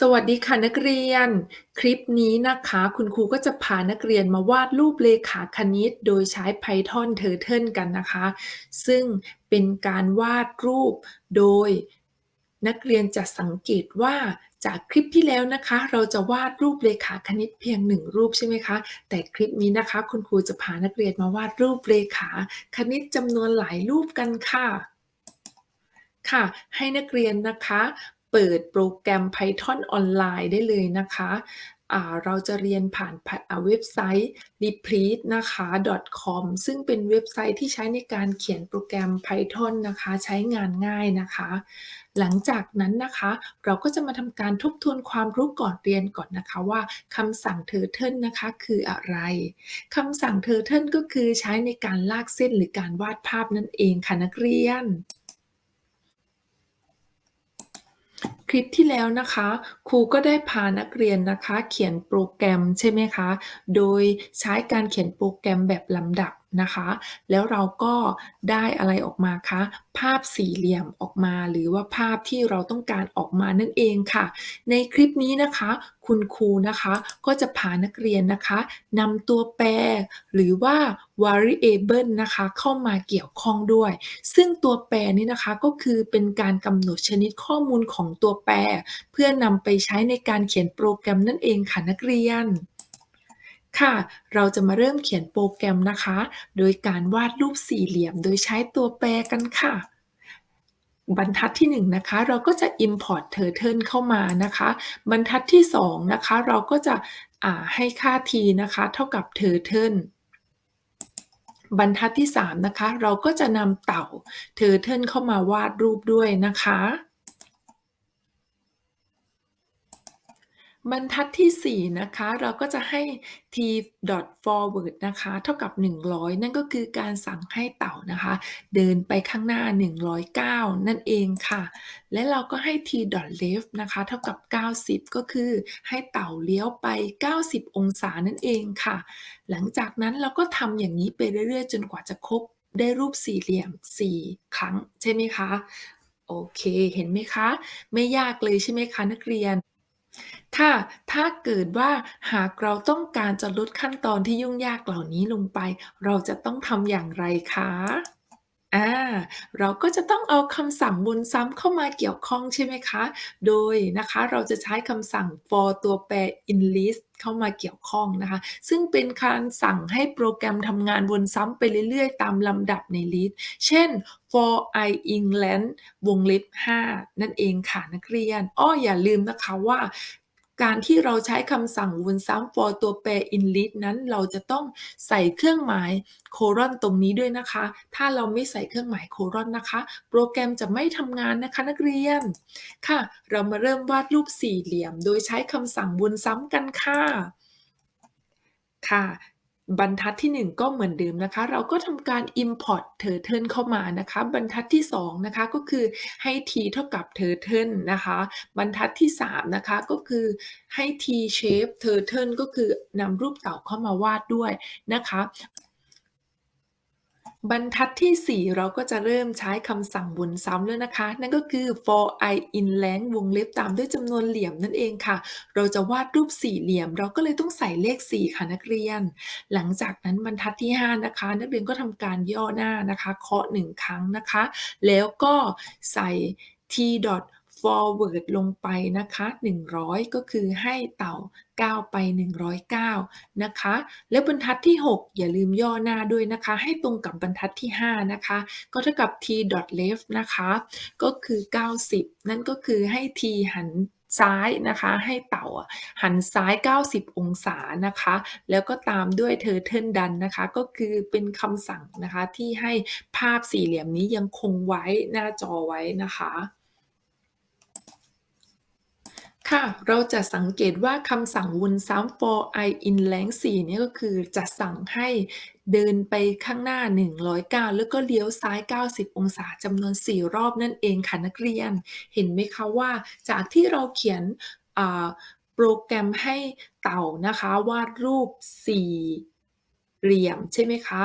สวัสดีค่ะนักเรียน คลิปนี้นะคะ คุณครูก็จะพานักเรียนมาวาดรูปเลขาคณิต โดยใช้ Python Turtle กันนะคะ ซึ่งเป็นการวาดรูปโดยนักเรียนจะสังเกตว่าจากคลิปที่แล้วนะคะ เราจะวาดรูปเลขาคณิตเพียงหนึ่งรูปใช่ไหมคะ แต่คลิปนี้นะคะ คุณครูจะพานักเรียนมาวาดรูปเลขาคณิตจำนวนหลายรูปกันค่ะค่ะให้นักเรียนนะคะ เปิดโปรแกรม Python ออนไลน์ได้เลยนะคะเราจะเรียนผ่านเว็บไซต์ replete นะคะ .com ซึ่งเป็นเว็บไซต์ที่ใช้ในการเขียนโปรแกรม Python นะคะ ใช้งานง่ายนะคะ หลังจากนั้นนะคะ เราก็จะมาทำการทบทวนความรู้ก่อนเรียนก่อนนะคะว่าคำสั่ง Turtle นะคะคืออะไรคำสั่ง Turtle ก็คือใช้ในการลากเส้นหรือการวาดภาพนั่นเองค่ะนักเรียนค ลิปที่แล้วนะคะ ครูก็ได้พานักเรียนนะคะ เขียนโปรแกรมใช่ไหมคะ โดยใช้การเขียนโปรแกรมแบบลำดับ นะคะ แล้วเราก็ได้อะไรออกมาคะ ภาพสี่เหลี่ยมออกมา หรือว่าภาพที่เราต้องการออกมานั่นเองค่ะ ในคลิปนี้นะคะ คุณครูนะคะก็จะพานักเรียนนะคะนำตัวแปร หรือว่า variable นะคะเข้ามาเกี่ยวข้องด้วย ซึ่งตัวแปรนี้นะคะก็คือเป็นการกำหนดชนิดข้อมูลของตัวแปร เพื่อนำไปใช้ในการเขียนโปรแกรมนั่นเองค่ะนักเรียน ค่ะ เราจะมาเริ่มเขียนโปรแกรมนะคะ โดยการวาดรูปสี่เหลี่ยม โดยใช้ตัวแปรกันค่ะ บรรทัดที่1นนะคะ เราก็จะ import turtle เข้ามานะคะ บรรทัดที่2นะคะ เราก็จะให้ค่า t นะคะ เท่ากับ turtle บรรทัดที่ 3 นะคะ เราก็จะนำเต่า turtle เข้ามาวาดรูปด้วยนะคะ บรรทัดที่ 4 นะคะ เราก็จะให้ t forward นะคะ เท่ากับ 100 นั่นก็คือการสั่งให้เต่านะคะ เดินไปข้างหน้า 109 นั่นเองค่ะ และเราก็ให้ t left นะคะ เท่ากับ 90 ก็คือให้เต่าเลี้ยวไป 90 องศานั่นเองค่ะ หลังจากนั้นเราก็ทำอย่างนี้ไปเรื่อยๆ จนกว่าจะครบได้รูปสี่เหลี่ยม 4 ครั้ง ใช่ไหมคะ โอเค เห็นไหมคะ ไม่ยากเลยใช่ไหมคะนักเรียน ค่ะ ถ้าเกิดว่าหากเราต้องการจะลดขั้นตอนที่ยุ่งยากเหล่านี้ลงไป เราจะต้องทำอย่างไรคะ อา เราก็จะต้องเอาคำสั่งวนซ้ำเข้ามาเกี่ยวข้อง ใช่ไหมคะ โดยนะคะเราจะใช้คำสั่ง for ตัวแปร in list เข้ามาเกี่ยวข้องนะคะ ซึ่งเป็นการสั่งให้โปรแกรมทำงานวนซ้ำไปเรื่อยๆ ตามลำดับใน list เช่น for i England วงเล็บ 5 นั่นเองค่ะนักเรียน อ้ออย่าลืมนะคะว่า การที่เราใช้คำสั่งวนซ้ำ for ตัวแปร in list นั้นเราจะต้องใส่เครื่องหมายโคลอนตรงนี้ด้วยนะคะ ถ้าเราไม่ใส่เครื่องหมายโคลอนนะคะ โปรแกรมจะไม่ทำงานนะคะนักเรียน ค่ะ เรามาเริ่มวาดรูปสี่เหลี่ยม โดยใช้คำสั่งวนซ้ำกันค่ะ ค่ะ บรรทัดที่ 1 ก็เหมือนเดิมนะคะ เราก็ทำการ import turtle เข้ามานะคะ บรรทัดที่ 2 นะคะก็คือให้ t เท่ากับ turtle นะคะ บรรทัดที่ 3 นะคะก็คือให้ t shape turtle ก็คือนำรูปเต่าเข้ามาวาดด้วยนะคะ บรรทัดที่ 4 เราก็จะเริ่มใช้คำสั่งวนซ้ำแล้วนะคะ นั่นก็คือ for i in length วงเล็บตามด้วยจำนวนเหลี่ยมนั่นเองค่ะ เราจะวาดรูปสี่เหลี่ยม เราก็เลยต้องใส่เลข 4 ค่ะนักเรียน หลังจากนั้นบรรทัดที่ 5 นะคะ นักเรียนก็ทำการย่อหน้านะคะ เคาะ 1 ครั้งนะคะ แล้วก็ใส่ t dot forward ลงไปนะคะ 100 ก็คือให้เต่าก้าวไป 109 นะคะ และบรรทัดที่ 6 อย่าลืมย่อหน้าด้วยนะคะ ให้ตรงกับบรรทัดที่ 5 นะคะ ก็เท่ากับ t dot left นะคะ ก็คือ 90 นั่นก็คือให้ t หันซ้ายนะคะ ให้เต่าหันซ้าย 90 องศานะคะ แล้วก็ตามด้วย turtle ดันนะคะ ก็คือเป็นคำสั่งนะคะที่ให้ภาพสี่เหลี่ยมนี้ยังคงไว้หน้าจอไว้นะคะ ค่ะ เราจะสังเกตว่าคำสั่งวนซ้ำ for i in length 4เนี่ยก็คือจะสั่งให้เดินไปข้างหน้า 109แล้วก็เลี้ยวซ้าย 90 องศาจำนวน 4 รอบนั่นเองค่ะนักเรียน เห็นไหมคะว่าจากที่เราเขียนโปรแกรมให้เต่านะคะ วาดรูป4เหลี่ยมใช่ไหมคะ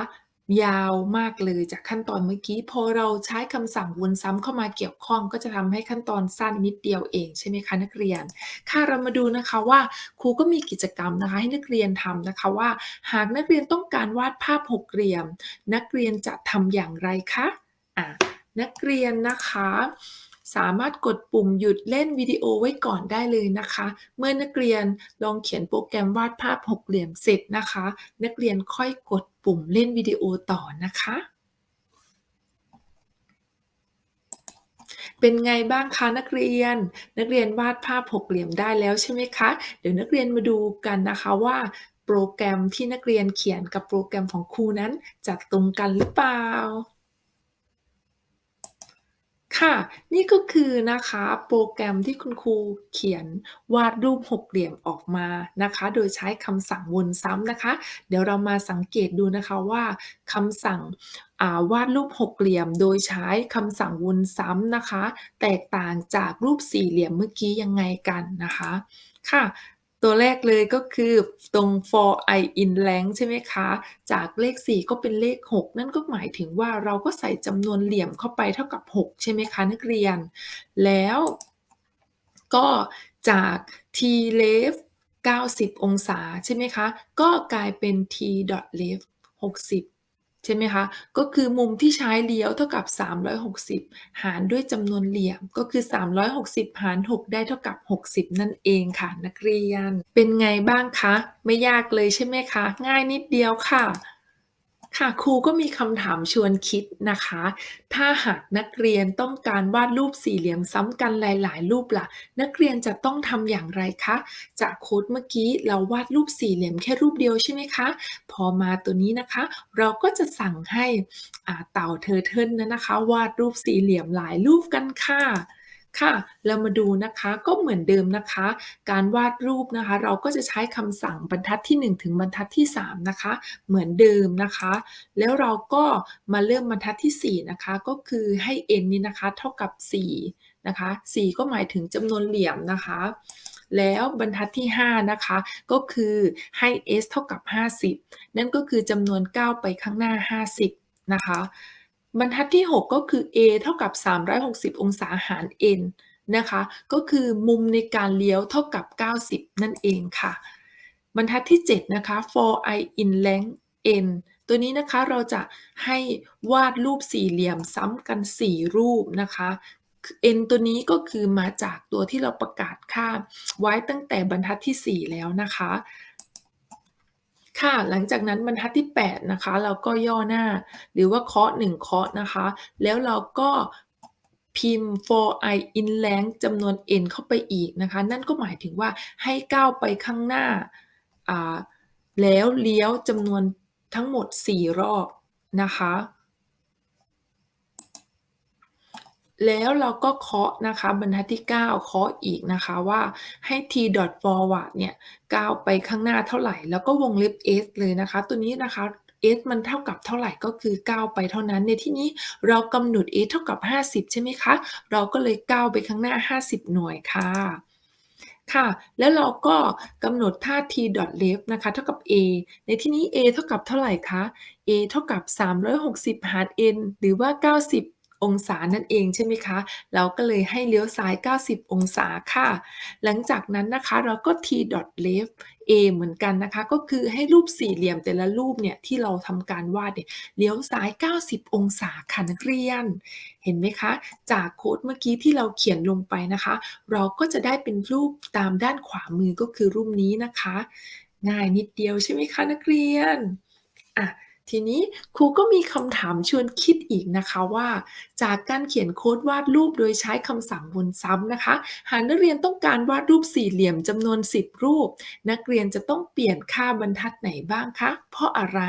ยาวมากเลยจากขั้นตอนเมื่อกี้ พอเราใช้คำสั่งวนซ้ำเข้ามาเกี่ยวข้อง ก็จะทำให้ขั้นตอนสั้นนิดเดียวเองใช่ไหมคะนักเรียน ค่ะเรามาดูนะคะว่าครูก็มีกิจกรรมนะคะ ให้นักเรียนทำนะคะว่า หากนักเรียนต้องการวาดภาพหกเหลี่ยม นักเรียนจะทำอย่างไรคะอ่านักเรียนนะคะสามารถกดปุ่มหยุดเล่นวิดีโอไว้ก่อนได้เลยนะคะ เมื่อนักเรียนลองเขียนโปรแกรมวาดภาพหกเหลี่ยมเสร็จนะคะ นักเรียนค่อยกด ปุ่มเล่นวิดีโอต่อนะคะ เป็นไงบ้างคะนักเรียน นักเรียนวาดภาพหกเหลี่ยมได้แล้วใช่ไหมคะ เดี๋ยวนักเรียนมาดูกันนะคะว่าโปรแกรมที่นักเรียนเขียนกับโปรแกรมของครูนั้นจัดตรงกันหรือเปล่า ค่ะ นี่ก็คือนะคะโปรแกรมที่คุณครูเขียนวาดรูปหกเหลี่ยมออกมานะคะ โดยใช้คำสั่งวนซ้ำนะคะ เดี๋ยวเรามาสังเกตดูนะคะว่าคำสั่งอ่าวาดรูปหกเหลี่ยม โดยใช้คำสั่งวนซ้ำนะคะ แตกต่างจากรูปสี่เหลี่ยมเมื่อกี้ยังไงกันนะคะ ค่ะ ตัวแรกเลยก็คือตรง for i in length ใช่ไหมคะ จากเลข 4 ก็เป็นเลข 6 นั่นก็หมายถึงว่าเราก็ใส่จำนวนเหลี่ยมเข้าไปเท่ากับ 6 ใช่ไหมคะนักเรียน แล้วก็จาก t left 90 องศาใช่ไหมคะ ก็กลายเป็น t dot left 60 ใช่ไหมคะ ก็คือมุมที่ใช้เลี้ยวเท่ากับ 360 หารด้วยจำนวนเหลี่ยม ก็คือ 360 หาร 6 ได้เท่ากับ 60 นั่นเองค่ะนักเรียน เป็นไงบ้างคะ ไม่ยากเลยใช่ไหมคะ ง่ายนิดเดียวค่ะ ค่ะครูก็มีคำถามชวนคิดนะคะ ถ้าหากนักเรียนต้องการวาดรูปสี่เหลี่ยมซ้ำกันหลาย ๆ รูปล่ะ นักเรียนจะต้องทำอย่างไรคะ จากโค้ดเมื่อกี้เราวาดรูปสี่เหลี่ยมแค่รูปเดียวใช่ไหมคะ พอมาตัวนี้นะคะ เราก็จะสั่งให้อ่าเต่า Turtle นั้นนะคะ วาดรูปสี่เหลี่ยมหลายรูปกันค่ะ ค่ะ เรามาดูนะคะก็เหมือนเดิมนะคะ การวาดรูปนะคะ เราก็จะใช้คำสั่งบรรทัดที่ 1 ถึงบรรทัดที่ 3 นะคะ เหมือนเดิมนะคะ แล้วเราก็มาเริ่มบรรทัดที่ 4 นะคะ ก็คือให้ n นี้นะคะ เท่ากับ 4 นะคะ 4 ก็หมายถึงจำนวนเหลี่ยมนะคะแล้วบรรทัดที่ 5 นะคะ ก็คือให้ s เท่ากับ 50 นั่นก็คือจำนวนก้าวไปข้างหน้า 50 นะคะ บรรทัดที่ 6 ก็คือ a เท่ากับ 360 องศาหาร n นะคะ ก็คือมุมในการเลี้ยวเท่ากับ 90 นั่นเองค่ะ บรรทัดที่ 7 นะคะ for i in length n ตัวนี้นะคะเราจะให้วาดรูปสี่เหลี่ยมซ้ำกัน 4 รูปนะคะ n ตัวนี้ก็คือมาจากตัวที่เราประกาศค่าไว้ตั้งแต่บรรทัดที่ 4 แล้วนะคะ ค่ะ หลังจากนั้นบรรทัดที่ 8 นะคะ เราก็ย่อหน้า หรือว่าเคาะ1เคาะนะคะ แล้วเราก็พิมพ์ for i in length จำนวน n เข้าไปอีกนะคะ นั่นก็หมายถึงว่าให้ก้าวไปข้างหน้าอ่าแล้วเลี้ยวจำนวนทั้งหมด 4 รอบนะคะ แล้วเราก็เคาะนะคะบรรทัดที่ 9 เคาะอีกนะคะว่าให้ t dot forward เนี่ยก้าวไปข้างหน้าเท่าไหร่ แล้วก็วงเล็บ s เลยนะคะ ตัวนี้นะคะ s มันเท่ากับเท่าไหร่ก็คือก้าวไปเท่านั้น ในที่นี้เรากำหนด s เท่ากับ 50 ใช่ไหมคะ เราก็เลยก้าวไปข้างหน้า 50 หน่วยค่ะค่ะ แล้วเราก็กำหนดท่า t dot left นะคะ เท่ากับ a ในที่นี้ a เท่ากับเท่าไหร่คะ a เท่ากับ 360 หาร n หรือว่า 90 องศานั่นเองใช่ไหมคะ เราก็เลยให้เลี้ยวซ้าย 90 องศาค่ะ หลังจากนั้นนะคะเราก็ t dot left a เหมือนกันนะคะ ก็คือให้รูปสี่เหลี่ยมแต่ละรูปเนี่ยที่เราทำการวาดเนี่ยเลี้ยวซ้าย 90 องศาค่ะนักเรียน เห็นไหมคะ จากโค้ดเมื่อกี้ที่เราเขียนลงไปนะคะ เราก็จะได้เป็นรูปตามด้านขวามือก็คือรูปนี้นะคะ ง่ายนิดเดียวใช่ไหมคะนักเรียนอ่า ทีนี้ครูก็มีคำถามชวนคิดอีกนะคะว่า จากการเขียนโค้ดวาดรูปโดยใช้คำสั่งวนซ้ำนะคะ หากนักเรียนต้องการวาดรูปสี่เหลี่ยมจำนวน 10 รูป นักเรียนจะต้องเปลี่ยนค่าบรรทัดไหนบ้างคะ เพราะอะไร?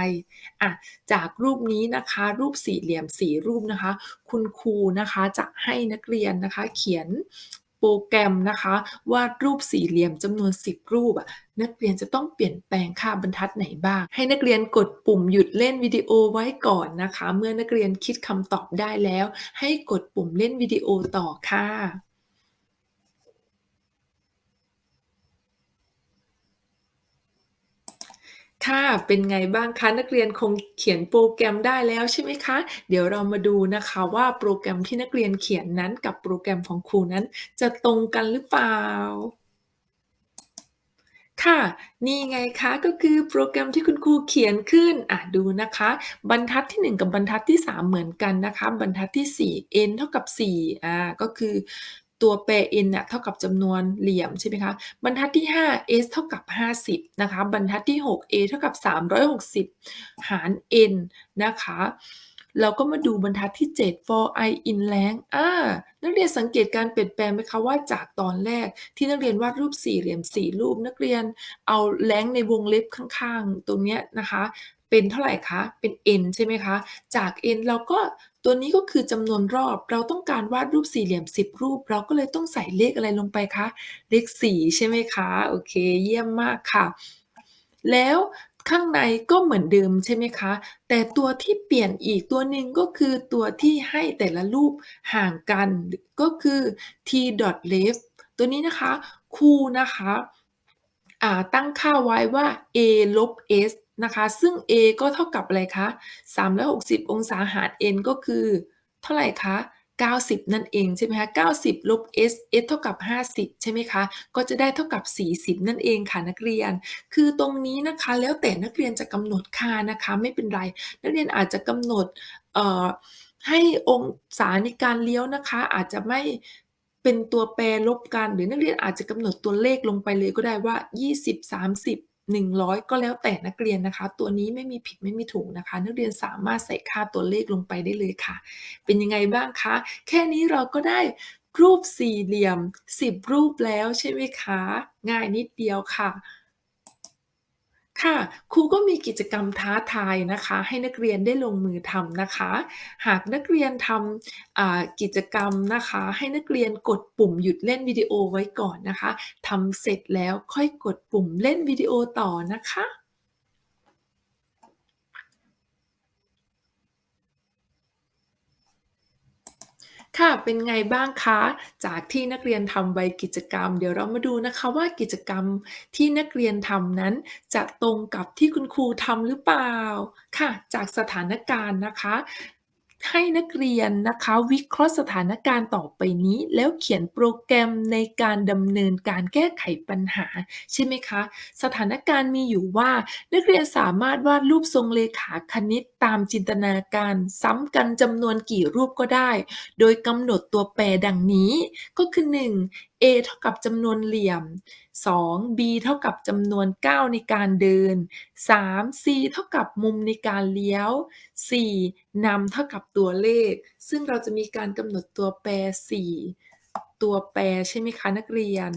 อะจากรูปนี้นะคะรูปสี่เหลี่ยม4รูปนะคะ คุณครูนะคะจะให้นักเรียนนะคะเขียน โปรแกรมนะคะวาดรูปสี่เหลี่ยมจำนวน 10 รูปอะนักเรียนจะต้องเปลี่ยนแปลงค่าบรรทัดไหนบ้าง ให้นักเรียนกดปุ่มหยุดเล่นวิดีโอไว้ก่อนนะคะ เมื่อนักเรียนคิดคำตอบได้แล้ว ให้กดปุ่มเล่นวิดีโอต่อค่ะ ค่ะ เป็นไงบ้างคะ นักเรียนคงเขียนโปรแกรมได้แล้วใช่ไหมคะ?เดี๋ยวเรามาดูนะคะว่าโปรแกรมที่นักเรียนเขียนนั้นกับโปรแกรมของครูนั้น จะตรงกันหรือเปล่า?ค่ะ นี่ไงคะก็คือโปรแกรมที่คุณครูเขียนขึ้นอะดูนะคะ บรรทัดที่ 1 กับบรรทัดที่ 3 เหมือนกันนะคะ บรรทัดที่ 4 n เท่ากับ4อ่าก็คือ ตัวแปร n น่ะเท่ากับจำนวนเหลี่ยมใช่ไหมคะ บรรทัดที่ 5 s เท่ากับ 50 นะคะ บรรทัดที่ 6 a เท่ากับ 360 หาร n นะคะ เราก็มาดูบรรทัดที่ 7 for i in length อานักเรียนสังเกตการเปลี่ยนแปลงไหมคะว่าจากตอนแรกที่นักเรียนวาดรูปสี่เหลี่ยม4รูป นักเรียนเอา length ในวงเล็บข้างๆ ตรงเนี้ยนะคะ เป็นเท่าไหร่คะ?เป็น n ใช่ไหมคะ จาก n เราก็ตัวนี้ก็คือจำนวนรอบ เราต้องการวาดรูปสี่เหลี่ยม 10 รูป เราก็เลยต้องใส่เลขอะไรลงไปคะ?เลข 4 ใช่ไหมคะ โอเค เยี่ยมมากค่ะ แล้วข้างในก็เหมือนเดิมใช่ไหมคะ แต่ตัวที่เปลี่ยนอีกตัวหนึ่งก็คือตัวที่ให้แต่ละรูปห่างกันก็คือ t.left ตัวนี้นะคะ คูนะคะตั้งค่าไว้ว่า a ลบ s นะคะ ซึ่ง a ก็เท่ากับอะไรคะ360 องศาหาร n ก็คือ เท่าไรคะ 90 นั่นเองใช่ไหมคะ 90 ลบ s s เท่ากับ 50 ใช่ไหมคะ ก็จะได้เท่ากับ 40 นั่นเองค่ะนักเรียน คือตรงนี้นะคะแล้วแต่นักเรียนจะกำหนดค่านะคะไม่เป็นไร นักเรียนอาจจะกำหนดให้องศาในการเลี้ยวนะคะ อาจจะไม่เป็นตัวแปรลบกัน หรือนักเรียนอาจจะกำหนดตัวเลขลงไปเลยก็ได้ว่า 20 30 100 ก็แล้วแต่นักเรียนนะคะ ตัวนี้ไม่มีผิดไม่มีถูกนะคะ นักเรียนสามารถใส่ค่าตัวเลขลงไปได้เลยค่ะ เป็นยังไงบ้างคะ?แค่นี้เราก็ได้รูปสี่เหลี่ยม 10 รูปแล้วใช่ไหมคะ?ง่ายนิดเดียวค่ะ ค่ะ ครูก็มีกิจกรรมท้าทายนะคะ ให้นักเรียนได้ลงมือทำนะคะ หากนักเรียนทำอ่ากิจกรรมนะคะ ให้นักเรียนกดปุ่มหยุดเล่นวิดีโอไว้ก่อนนะคะทำเสร็จแล้วค่อยกดปุ่มเล่นวิดีโอต่อนะคะ ค่ะ เป็นไงบ้างคะ?จากที่นักเรียนทำไวกิจกรรม เดี๋ยวเรามาดูนะคะว่ากิจกรรมที่นักเรียนทำนั้น จะตรงกับที่คุณครูทำหรือเปล่า?ค่ะ จากสถานการณ์นะคะ ให้นักเรียนนะคะ วิเคราะห์สถานการณ์ต่อไปนี้ แล้วเขียนโปรแกรมในการดำเนินการแก้ไขปัญหา ใช่ไหมคะ สถานการณ์มีอยู่ว่า นักเรียนสามารถวาดรูปทรงเลขาคณิตตามจินตนาการ ซ้ำกันจำนวนกี่รูปก็ได้ โดยกำหนดตัวแปรดังนี้ ก็คือ 1 a เท่ากับจำนวนเหลี่ยม 2 b เท่ากับจำนวนก้าวในการเดิน 3 c เท่ากับมุมในการเลี้ยว 4 นำเท่ากับตัวเลข ซึ่งเราจะมีการกำหนดตัวแปร 4 ตัวแปรใช่ไหมคะนักเรียน?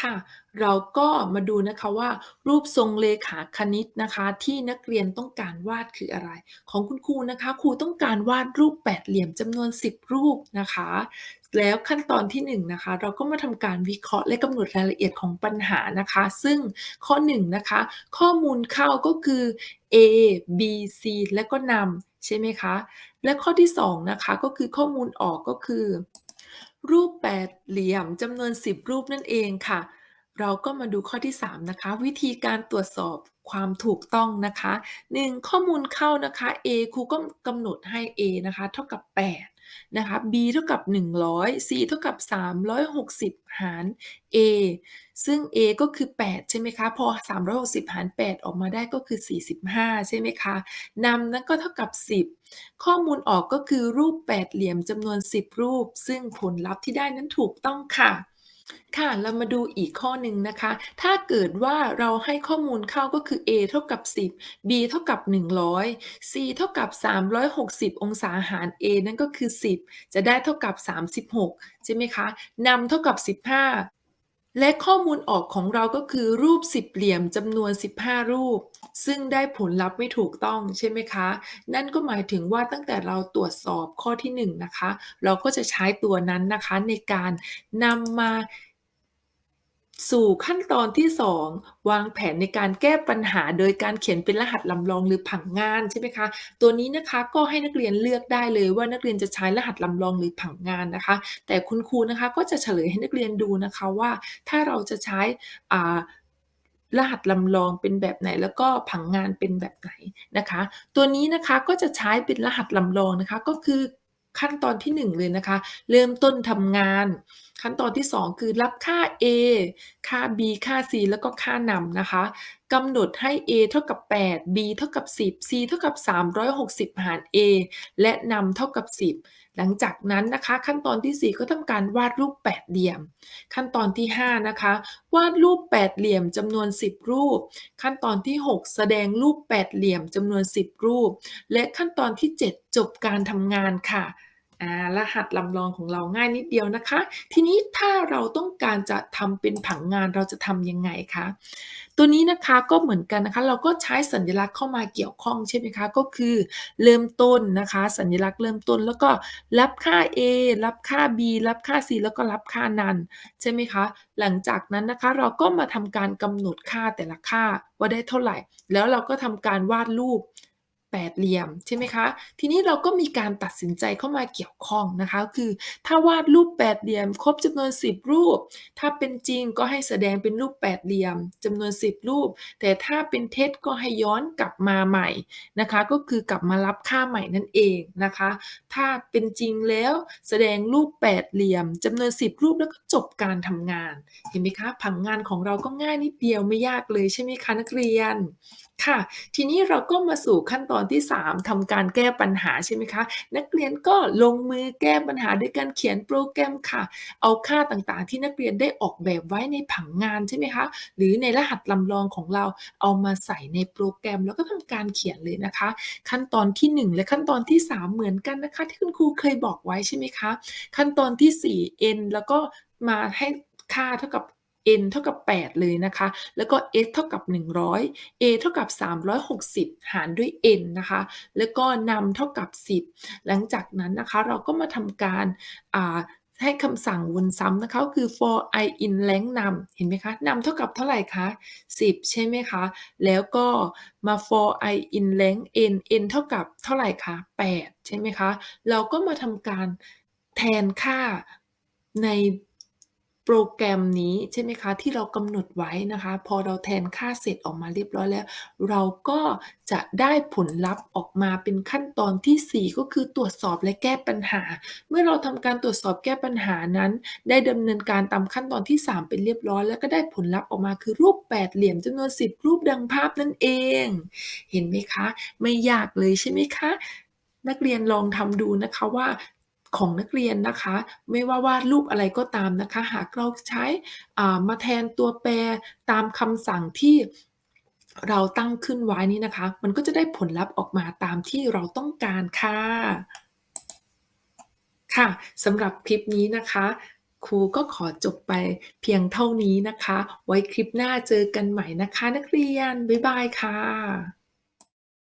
ค่ะ เราก็มาดูนะคะว่า รูปทรงเลขาคณิตนะคะ ที่นักเรียนต้องการวาดคืออะไร?ของคุณครูนะคะครูต้องการวาดรูปแปดเหลี่ยมจำนวน 10 รูปนะคะ แล้วขั้นตอนที่1นนะคะ เราก็มาทำการวิเคราะห์และกำหนดรายละเอียดของปัญหานะคะ ซึ่งข้อ1นะคะ ข้อมูลเข้าก็คือ a b c และก็นำใช่ไหมคะ และข้อที่2นะคะก็คือข้อมูลออกก็คือ รูปแปดเหลี่ยมจำนวน 10 รูปนั่นเองค่ะ เราก็มาดูข้อที่ 3 นะคะ วิธีการตรวจสอบความถูกต้องนะคะ 1 ข้อมูลเข้านะคะ a ครูก็กำหนดให้ a นะคะ เท่ากับ 8 นะคะ b เท่ากับ 100 c เท่ากับ 360 หาร a ซึ่ง a ก็คือ 8 ใช่ไหมคะ พอ 360 หาร 8 ออกมาได้ก็คือ 45 ใช่ไหมคะนำนั้นก็เท่ากับ 10 ข้อมูลออกก็คือรูปแปดเหลี่ยมจำนวน 10 รูป ซึ่งผลลัพธ์ที่ได้นั้นถูกต้องค่ะ ค่ะ เรามาดูอีกข้อหนึ่งนะคะ ถ้าเกิดว่าเราให้ข้อมูลเข้าก็คือ a เท่ากับ 10 b เท่ากับ 100 c เท่ากับ 360 องศาหาร a นั่นก็คือ 10 จะได้เท่ากับ 36 ใช่ไหมคะนำเท่ากับ 15 และข้อมูลออกของเราก็คือรูปสิบเหลี่ยมจำนวน 15 รูป ซึ่งได้ผลลัพธ์ไม่ถูกต้องใช่ไหมคะ นั่นก็หมายถึงว่าตั้งแต่เราตรวจสอบข้อที่1นะคะ เราก็จะใช้ตัวนั้นนะคะในการนำมา สู่ขั้นตอนที่ 2 วางแผนในการแก้ปัญหาโดยการเขียนเป็นรหัสลำลองหรือผังงานใช่ไหมคะ ตัวนี้นะคะก็ให้นักเรียนเลือกได้เลยว่านักเรียนจะใช้รหัสลำลองหรือผังงานนะคะ แต่คุณครูนะคะก็จะเฉลยให้นักเรียนดูนะคะว่าถ้าเราจะใช้รหัสลำลองเป็นแบบไหนแล้วก็ผังงานเป็นแบบไหนนะคะ ตัวนี้นะคะก็จะใช้เป็นรหัสลำลองนะคะก็คือ ขั้นตอนที่ 1 เลยนะคะ เริ่มต้นทำงาน ขั้นตอนที่ 2 คือรับค่า A ค่า B ค่า C แล้วก็ค่านำนะคะกำหนดให้ A เท่ากับ 8 B เท่ากับ 10 C เท่ากับ 360 หาร A และนำเท่ากับ 10 หลังจากนั้นนะคะ ขั้นตอนที่ 4 ก็ทำการวาดรูปแปดเหลี่ยม ขั้นตอนที่ 5 นะคะ วาดรูปแปดเหลี่ยมจำนวน 10 รูป ขั้นตอนที่ 6 แสดงรูปแปดเหลี่ยมจำนวน 10 รูป และขั้นตอนที่ 7 จบการทำงานค่ะ อ่า รหัสลำลองของเราง่ายนิดเดียวนะคะ ทีนี้ถ้าเราต้องการจะทำเป็นผังงานเราจะทำยังไงคะ ตัวนี้นะคะก็เหมือนกันนะคะ เราก็ใช้สัญลักษณ์เข้ามาเกี่ยวข้องใช่ไหมคะ ก็คือเริ่มต้นนะคะ สัญลักษณ์เริ่มต้นแล้วก็รับค่า A รับค่า B รับค่า C แล้วก็รับค่านันใช่ไหมคะ หลังจากนั้นนะคะเราก็มาทำการกำหนดค่าแต่ละค่าว่าได้เท่าไหร่ แล้วเราก็ทำการวาดรูป แปดเหลี่ยมใช่ไหมคะ ทีนี้เราก็มีการตัดสินใจเข้ามาเกี่ยวข้องนะคะ คือถ้าวาดรูปแปดเหลี่ยม ครบจำนวน 10 รูป ถ้าเป็นจริงก็ให้แสดงเป็นรูปแปดเหลี่ยมจำนวน 10 รูป แต่ถ้าเป็นเท็จก็ให้ย้อนกลับมาใหม่นะคะ ก็คือกลับมารับค่าใหม่นั่นเองนะคะ ถ้าเป็นจริงแล้วแสดงรูปแปดเหลี่ยมจำนวน 10 รูปแล้วก็จบการทำงาน เห็นไหมคะผังงานของเราก็ง่ายนิดเดียวไม่ยากเลยใช่ไหมคะนักเรียน ค่ะ ทีนี้เราก็มาสู่ขั้นตอนที่ 3ทำการแก้ปัญหาใช่ไหมคะ นักเรียนก็ลงมือแก้ปัญหาด้วยการเขียนโปรแกรมค่ะ เอาค่าต่างๆ ที่นักเรียนได้ออกแบบไว้ในผังงานใช่ไหมคะ หรือในรหัสลำลองของเราเอามาใส่ในโปรแกรมแล้วก็ทำการเขียนเลยนะคะ ขั้นตอนที่ 1 และขั้นตอนที่ 3 เหมือนกันนะคะ ที่คุณครูเคยบอกไว้ใช่ไหมคะ ขั้นตอนที่ 4 n แล้วก็มาให้ค่าเท่ากับ n เท่ากับ 8 เลยนะคะ แล้วก็ s เท่ากับ 100 a เท่ากับ 360 หารด้วย n นะคะ แล้วก็นำเท่ากับ 10 หลังจากนั้นนะคะเราก็มาทำการให้คำสั่งวนซ้ำนะคะคือ for i in length นำเห็นไหมคะนำเท่ากับเท่าไหร่คะ 10 ใช่ไหมคะ แล้วก็มา for i in length n n เท่ากับเท่าไหร่คะ 8 ใช่ไหมคะ เราก็มาทำการแทนค่าใน โปรแกรมนี้ใช่ไหมคะที่เรากำหนดไว้นะคะ พอเราแทนค่าเสร็จออกมาเรียบร้อยแล้ว เราก็จะได้ผลลัพธ์ออกมาเป็นขั้นตอนที่ 4 ก็คือตรวจสอบและแก้ปัญหา เมื่อเราทำการตรวจสอบแก้ปัญหานั้น ได้ดำเนินการตามขั้นตอนที่ 3 เป็นเรียบร้อย แล้วก็ได้ผลลัพธ์ออกมาคือรูปแปดเหลี่ยมจำนวน 10 รูปดังภาพนั่นเอง เห็นไหมคะ ไม่ยากเลยใช่ไหมคะนักเรียนลองทำดูนะคะว่า ของนักเรียนนะคะ ไม่ว่าวาดรูปอะไรก็ตามนะคะ หากเราใช้มาแทนตัวแปรตามคำสั่งที่เราตั้งขึ้นไว้นี้นะคะ มันก็จะได้ผลลัพธ์ออกมาตามที่เราต้องการค่ะ ค่ะสำหรับคลิปนี้นะคะครูก็ขอจบไปเพียงเท่านี้นะคะ ไว้คลิปหน้าเจอกันใหม่นะคะ นักเรียน บ๊ายบายค่ะ